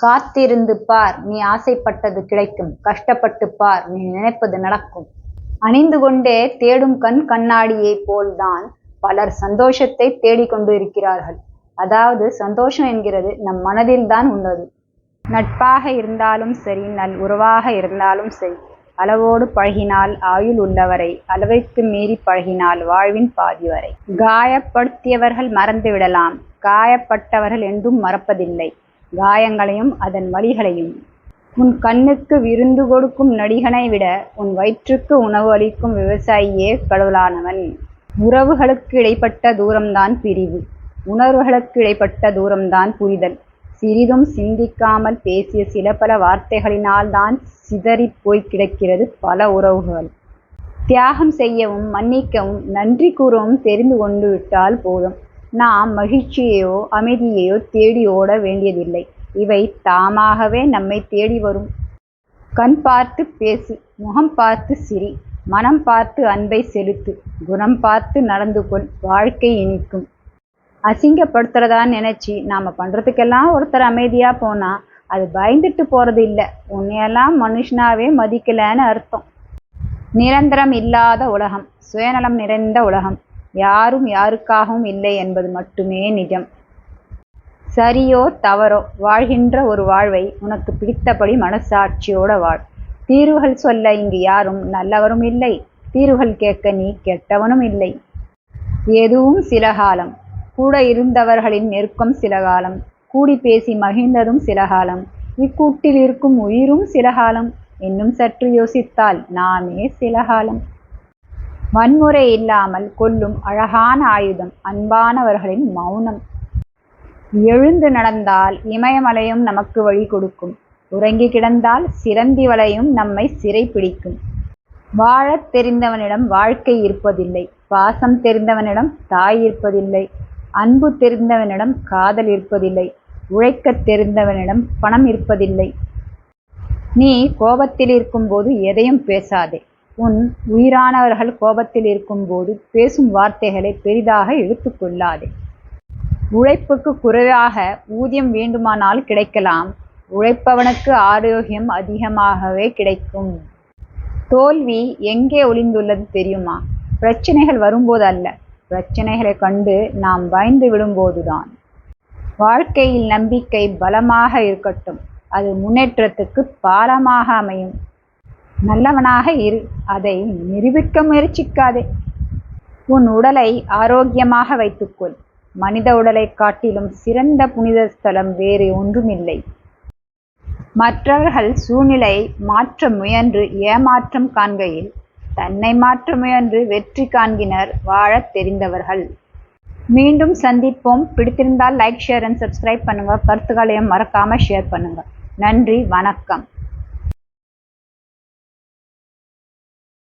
காத்திருந்து பார் நீ ஆசைப்பட்டது கிடைக்கும். கஷ்டப்பட்டு பார் நீ நினைப்பது நடக்கும். அணிந்து கொண்டே தேடும் கண் கண்ணாடியைப் போல்தான் பலர் சந்தோஷத்தைத் தேடிக்கொண்டு இருக்கிறார்கள் அதாவது சந்தோஷம் என்கிறது நம் மனதில்தான் உள்ளது. நட்பாக இருந்தாலும் சரி நல் உறவாக இருந்தாலும் சரி அளவோடு பழகினால் ஆயுள் உள்ளவரை அளவிற்கு மீறி பழகினால் வாழ்வின் பாதி வரை. காயப்படுத்தியவர்கள் மறந்துவிடலாம் காயப்பட்டவர்கள் என்றும் மறப்பதில்லை. காயங்களையும் அதன் வலிகளையும். உன் கண்ணுக்கு விருந்து கொடுக்கும் நடிகனை விட உன் வயிற்றுக்கு உணவு அளிக்கும் விவசாயியே கடவுளானவன். உறவுகளுக்கு இடைப்பட்ட தூரம்தான் பிரிவு. உணர்வுகளுக்கு இடைப்பட்ட தூரம்தான் புரிதல். சிறிதும் சிந்திக்காமல் பேசிய சில பல வார்த்தைகளினால்தான் சிதறிப் போய் கிடக்கிறது பல உறவுகள். தியாகம் செய்யவும் மன்னிக்கவும் நன்றி கூறவும் தெரிந்து கொண்டு விட்டால் போதும். நாம் மகிழ்ச்சியையோ அமைதியையோ தேடி ஓட வேண்டியதில்லை. இவை தாமாகவே நம்மை தேடி வரும். கண் பார்த்து பேசு முகம் பார்த்து சிரி மனம் பார்த்து அன்பை செலுத்து குணம் பார்த்து நடந்து கொள் வாழ்க்கை இனிக்கும். அசிங்கப்படுத்துறதான்னு நினச்சி நாம் பண்ணுறதுக்கெல்லாம் ஒருத்தர் அமைதியாக போனால் அது பயந்துட்டு போகிறது இல்லை. உன்னையெல்லாம் மனுஷனாவே மதிக்கலன்னு அர்த்தம். நிரந்தரம் இல்லாத உலகம் சுயநலம் நிறைந்த உலகம். யாரும் யாருக்காகவும் இல்லை என்பது மட்டுமே நிஜம். சரியோ தவறோ வாழ்கின்ற ஒரு வாழ்வை உனக்கு பிடித்தபடி மனசாட்சியோட வாழ். தீர்வுகள் சொல்ல இங்கு யாரும் நல்லவரும் இல்லை. தீர்வுகள் கேட்க நீ கெட்டவனும் இல்லை. எதுவும் சில காலம். கூட இருந்தவர்களின் நெருக்கம் சில காலம். கூடி பேசி மகிழ்ந்ததும் சில காலம். இக்கூட்டில் இருக்கும் உயிரும் சில காலம். இன்னும் சற்று யோசித்தால் நாமே சில காலம். வன்முறை இல்லாமல் கொல்லும் அழகான ஆயுதம் அன்பானவர்களின் மௌனம். எழுந்து நடந்தால் இமயமலையும் நமக்கு வழி கொடுக்கும். உறங்கி கிடந்தால் சிரந்தி வலையும் நம்மை சிறை பிடிக்கும் வாழத் தெரிந்தவனிடம் வாழ்க்கை இருப்பதில்லை. பாசம் தெரிந்தவனிடம் தாய் இருப்பதில்லை. அன்பு தெரிந்தவனிடம் காதல் இருப்பதில்லை. உழைக்கத் தெரிந்தவனிடம் பணம் இருப்பதில்லை. நீ கோபத்தில் இருக்கும்போது எதையும் பேசாதே. உன் உயிரானவர்கள் கோபத்தில் இருக்கும்போது பேசும் வார்த்தைகளை பெரிதாக எடுத்துக்கொள்ளாதே உழைப்புக்கு குறைவாக ஊதியம் வேண்டுமானால் கிடைக்கலாம். உழைப்பவனுக்கு ஆரோக்கியம் அதிகமாகவே கிடைக்கும். தோல்வி எங்கே ஒளிந்துள்ளது தெரியுமா? பிரச்சனைகள் வரும்போது அல்ல பிரச்சனைகளை கண்டு நாம் பயந்து விடும்போதுதான். வாழ்க்கையில் நம்பிக்கை பலமாக இருக்கட்டும். அது முன்னேற்றத்துக்கு பாலமாக அமையும். நல்லவனாக இரு. அதை நிரூபிக்க முயற்சிக்காதே. உன் உடலை ஆரோக்கியமாக வைத்துக்கொள். மனித உடலை காட்டிலும் சிறந்த புனித ஸ்தலம் வேறு ஒன்றுமில்லை. மற்றவர்கள் சூழ்நிலை மாற்ற முயன்று ஏமாற்றம் காண்கையில் தன்னை மாற்ற முயன்று வெற்றி காண்கினர் வாழத் தெரிந்தவர்கள். மீண்டும் சந்திப்போம். பிடித்திருந்தால் லைக் ஷேர் அண்ட் சப்ஸ்கிரைப் பண்ணுங்க. கருத்துக்களையும் மறக்காமல் ஷேர் பண்ணுங்கள் நன்றி வணக்கம்.